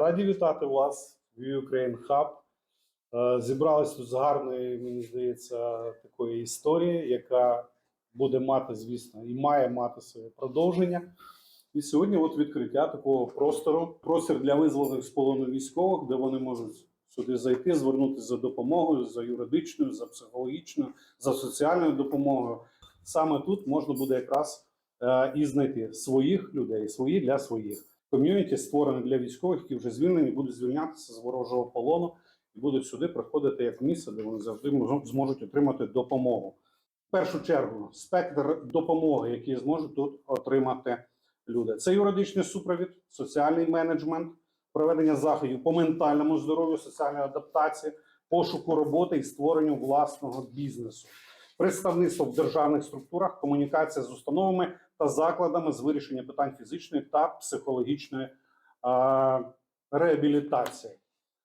Раді вітати вас в Ukraine Hub. Е, Зібрались тут з гарної, мені здається, такої історії, яка буде мати, звісно, і має мати своє продовження. І сьогодні от відкриття такого простору, простір для визволених з полону військових, де вони можуть сюди зайти, звернутися за допомогою, за юридичною, за психологічною, за соціальною допомогою. Саме тут можна буде якраз е, і знайти своїх людей, свої для своїх. Ком'юніті створене для військових, які вже звільнені, будуть звільнятися з ворожого полону і будуть сюди приходити як місце, де вони завжди зможуть отримати допомогу. В першу чергу, спектр допомоги, який зможуть тут отримати люди. Це юридичний супровід, соціальний менеджмент, проведення заходів по ментальному здоров'ю, соціальної адаптації, пошуку роботи і створенню власного бізнесу, представництво в державних структурах, комунікація з установами та закладами з вирішення питань фізичної та психологічної а, реабілітації.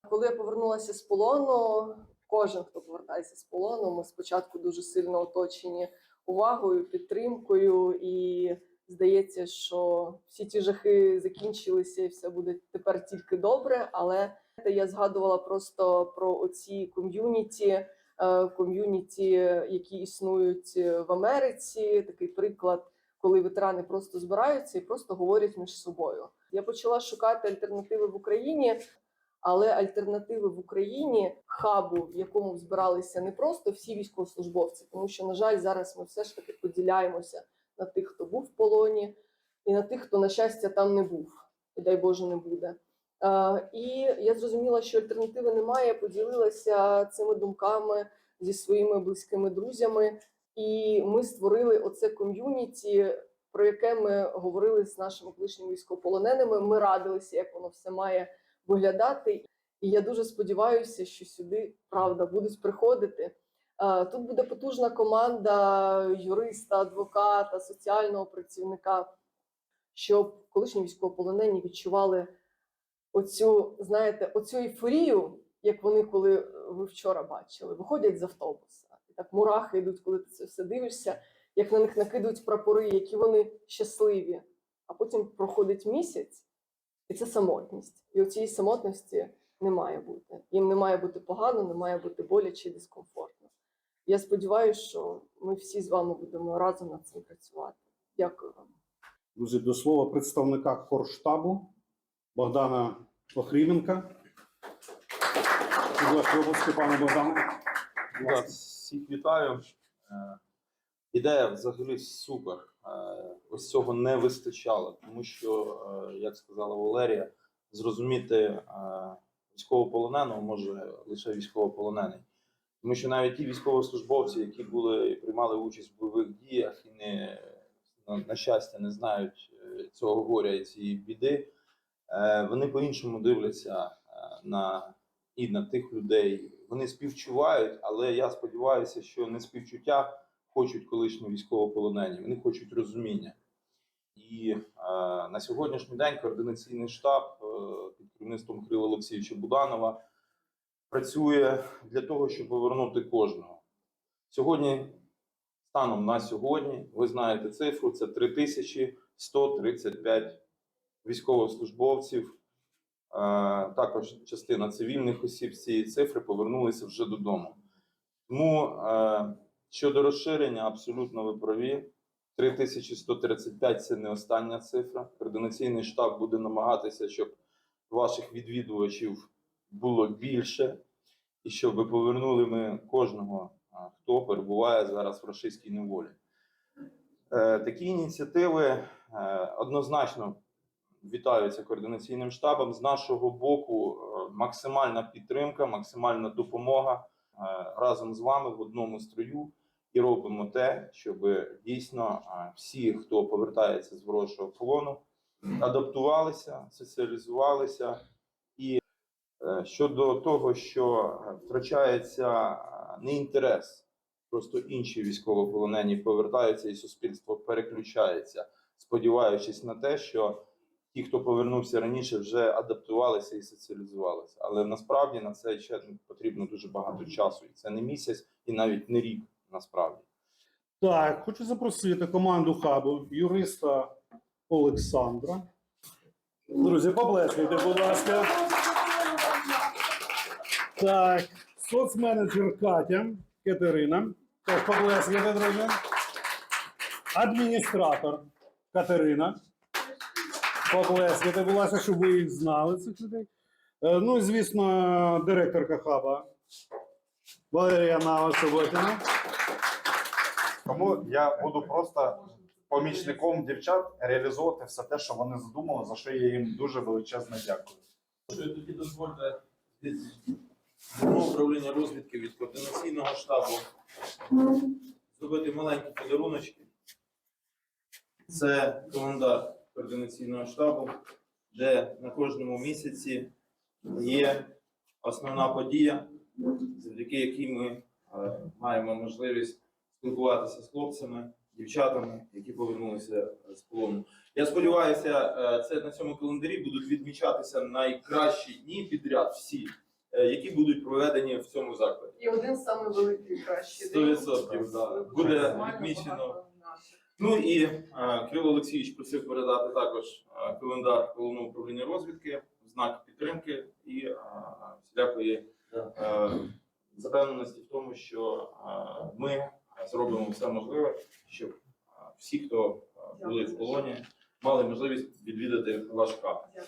Коли я повернулася з полону, кожен, хто повертається з полону, ми спочатку дуже сильно оточені увагою, підтримкою, і здається, що всі ті жахи закінчилися, і все буде тепер тільки добре. Але я згадувала просто про оці ком'юніті, е, ком'юніті, які існують в Америці. Такий приклад, коли ветерани просто збираються і просто говорять між собою. Я почала шукати альтернативи в Україні. Але альтернативи в Україні хабу, в якому збиралися не просто всі військовослужбовці, тому що, на жаль, зараз ми все ж таки поділяємося на тих, хто був в полоні, і на тих, хто, на щастя, там не був, і дай Боже, не буде. Е, і я зрозуміла, що альтернативи немає. Поділилася цими думками зі своїми близькими друзями, і ми створили оце ком'юніті, про яке ми говорили з нашими колишніми військовополоненими. Ми радилися, як воно все має виглядати. І я дуже сподіваюся, що сюди правда будуть приходити. Е, Тут буде потужна команда юриста, адвоката, соціального працівника, щоб колишні військовополонені відчували оцю, знаєте, оцю ейфорію, як вони, коли ви вчора бачили, виходять з автобуса. І так мурахи йдуть, коли ти це все дивишся, як на них накидують прапори, які вони щасливі. А потім проходить місяць. І це самотність. І у цій самотності не має бути. Їм не має бути погано, не має бути боляче і дискомфортно. Я сподіваюся, що ми всі з вами будемо разом над цим працювати. Дякую вам. Друзі, до слова представника корштабу Богдана Охріменка. Пане Богдане. Будь Так, всіх вітаю. Е, Ідея взагалі супер. Е, Ось цього не вистачало, тому що, е, як сказала Валерія, зрозуміти військовополоненого може лише військовополонений. Тому що навіть ті військовослужбовці, які були і приймали участь в бойових діях і не на, щастя не знають цього горя і цієї біди, вони по-іншому дивляться е, на і на тих людей. Вони співчувають, але я сподіваюся, що не співчуття хочуть колишні військовополонені, вони хочуть розуміння. І е, на сьогоднішній день координаційний штаб е, під керівництвом Кирила Олексійовича Буданова працює для того, щоб повернути кожного. Сьогодні, станом на сьогодні, ви знаєте цифру: це 3135 військовослужбовців. Також частина цивільних осіб з цієї цифри повернулися вже додому. Тому щодо розширення, абсолютно ви праві. 3135 це не остання цифра. Координаційний штаб буде намагатися, щоб ваших відвідувачів було більше, і щоб повернули ми кожного, хто перебуває зараз в рашистській неволі. Е, Такі ініціативи е, однозначно вітаються координаційним штабом. З нашого боку е, максимальна підтримка, максимальна допомога е, разом з вами в одному строю. І робимо те, щоб дійсно е, всі, хто повертається з ворожого полону, адаптувалися, соціалізувалися. І щодо того, що втрачається не інтерес, просто інші військовополонені повертаються і суспільство переключається, сподіваючись на те, що ті, хто повернувся раніше, вже адаптувалися і соціалізувалися. Але насправді на це ще потрібно дуже багато часу, і це не місяць, і навіть не рік насправді. Так, хочу запросити команду хабу юриста Олександра. Друзі, поплескайте, будь ласка. Так, соцменеджер Катя Катерина. Теж поплескайте, друзі. Адміністратор Катерина. Поплескайте, будь ласка, щоб ви їх знали, цих людей. Е, Ну і, звісно, директорка хаба Валерія Нава Суботіна. Тому я буду просто помічником дівчат реалізовувати все те, що вони задумали, за що я їм дуже величезно дякую. Що тоді дозвольте Головного управління розвідки від координаційного штабу зробити маленькі подаруночки. Це календар координаційного штабу, де на кожному місяці є основна подія, завдяки якій ми е, маємо можливість спілкуватися з хлопцями, дівчатами, які повернулися з полону. Я сподіваюся, е, це на цьому календарі будуть відмічатися найкращі дні підряд, всі, е, які будуть проведені в цьому закладі. І один самий великий кращий Сто відсотків, да. Буде відмічено. Ну і е, Кирило Олексійович просив передати також е, календар головного управління розвідки знак підтримки і е, всілякої е, запевненості в тому, що е, ми зробимо все можливе, щоб е, всі, хто е, були в полоні, мали можливість відвідати ваш хаб. Дякую.